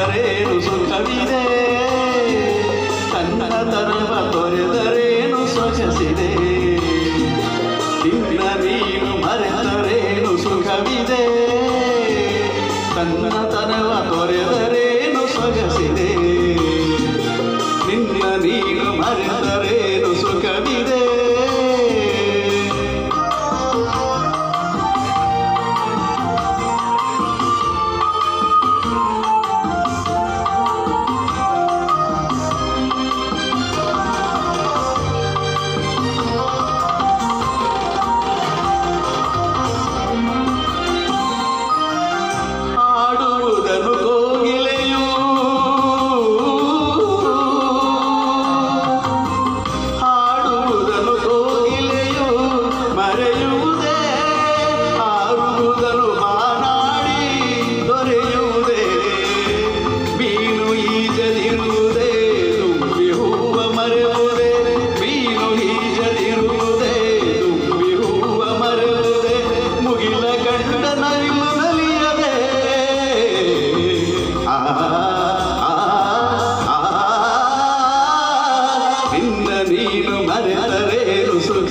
ಮರೆತರೇನು ಸುಖವಿದೆ. ತನ್ನ ತನವ ತೊರೆದರೇನು ಸೊಗಸಿದೆ. ನಿನ್ನ ನೀನು ಮರೆತರೇನು ಸುಖವಿದೆ. ತನ್ನ ತನವ ತೊರೆದರೇನು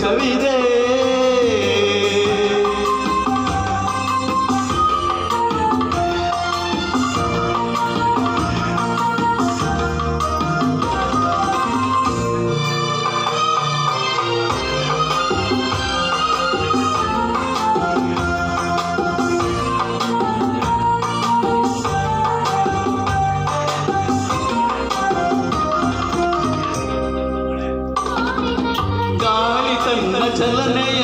ಮರೆತರೇನು ತನ್ನ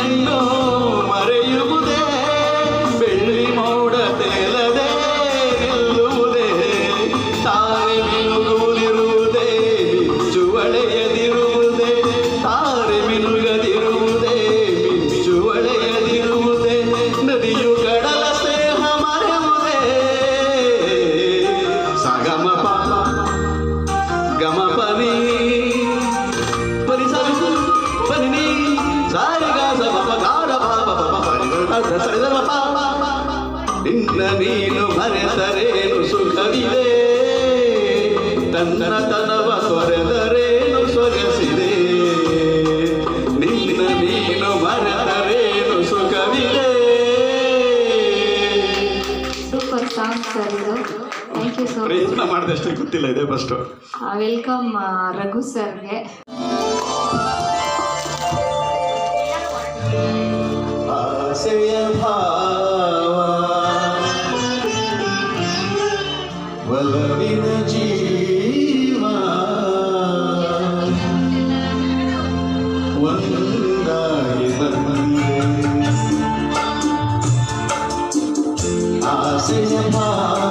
ನೀನು ಮರೆತರೇನು ಸುಖವಿದೆ? ತನ್ನ ತನವ ತೊರೆದರೇನು ಸೊಗಸಿದೆ? ನಿನ್ನ ನೀನು ಮರೆತರೇನು ಸುಖವಿದೆ? ಸೂಪರ್ ಸಾಂಗ್ ಸರ್ ಇದು. ಥ್ಯಾಂಕ್ ಯು ಸೊ ಪ್ರಯತ್ನ ಮಾಡಿದಷ್ಟೇ ಗೊತ್ತಿಲ್ಲ ಇದೆ ಫಸ್ಟು ವೆಲ್ಕಮ್ ರಘು ಸರ್ಗೆ. ಒಂದಾಗಿ ಬಂದಿದೆ ಆಸೆಯ ಭಾವ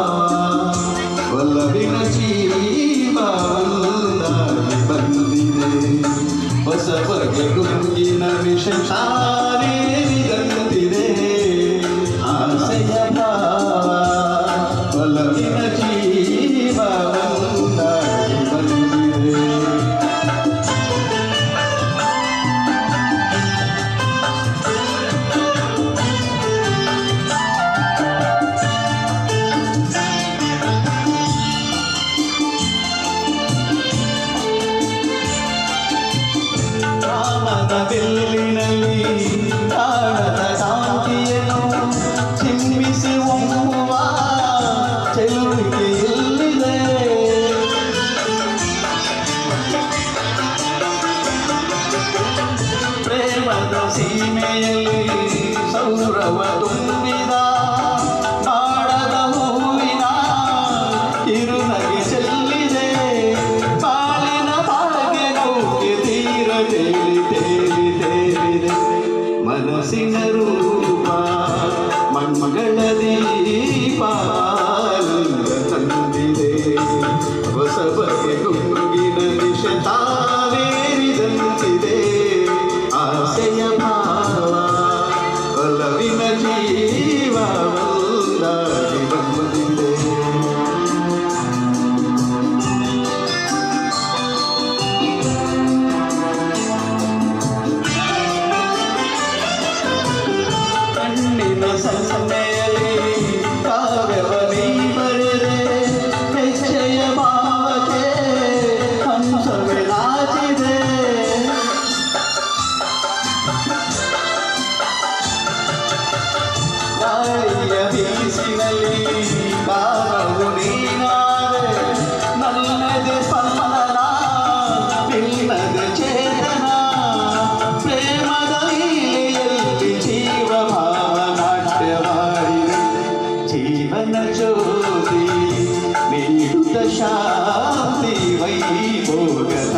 ಒಲವಿನ ಜೀವ ಒಂದಾಗಿ ಬಂದಿದೆ ಕಾಮದ ಬೆಲ್ಲಿನಲ್ಲಿ ಕಾಣದ ಕಾಂತಿಯನ್ನು ಚಿಮ್ಮಿಸಿ ಉಮ್ಮುವ ಚೆಲುವಿಗೆ ಎಲ್ಲಿದೆ ಪ್ರೇಮದ ಸೀಮೆಯಲ್ಲಿ ಸೌರವ ತುಂಬಿದ ಮನಸ್ಸಿನ ರೂಪ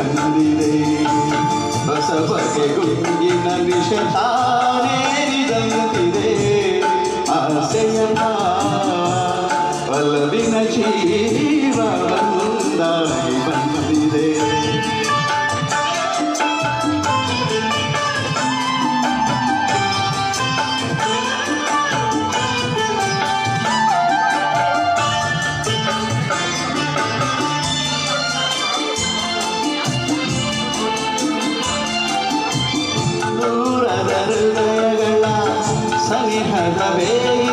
ವೈಭೋಗ ತಂದಿದೆ ಹೊಸ ಬಗೆ ಗುಂಗಿನ ನಿಶತಾನೇರಿದಂತಿದೆ ಸನಿಹದ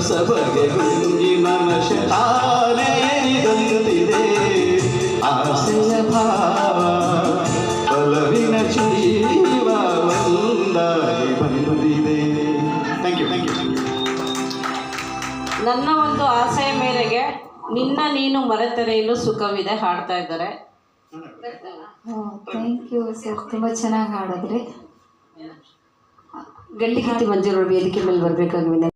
ಹೊಸ ಬಗೆ ಗುಂಗಿನ ನಶಾನೆರಿದಂತಿದೆ ಆಸೆಯ ಭಾವ ಬಲವಿನ ಜೀವ ಒಂದಾಗಿ ಬಂದಿದೆ ಥ್ಯಾಂಕ್ ಯು ಥ್ಯಾಂಕ್ ಯು ನನ್ನ ಒಂದು ಆಸೆಯ ಮೇರೆಗೆ ನಿನ್ನ ನೀನು ಮರೆತರೆಯಲು ಸುಖವಿದೆ ಹಾಡ್ತಾ ಇದ್ದಾರೆ. ಥ್ಯಾಂಕ್ ಯು ಸರ್ ತುಂಬ ಚೆನ್ನಾಗಿ ಹಾಡಿದ್ರಿ. ಗಂಡಿಗಿತ್ತಿ ಮಂಜೂರು ವೇದಿಕೆ ಮೇಲೆ ಬರಬೇಕಾಗಿ ವಿನಂತಿ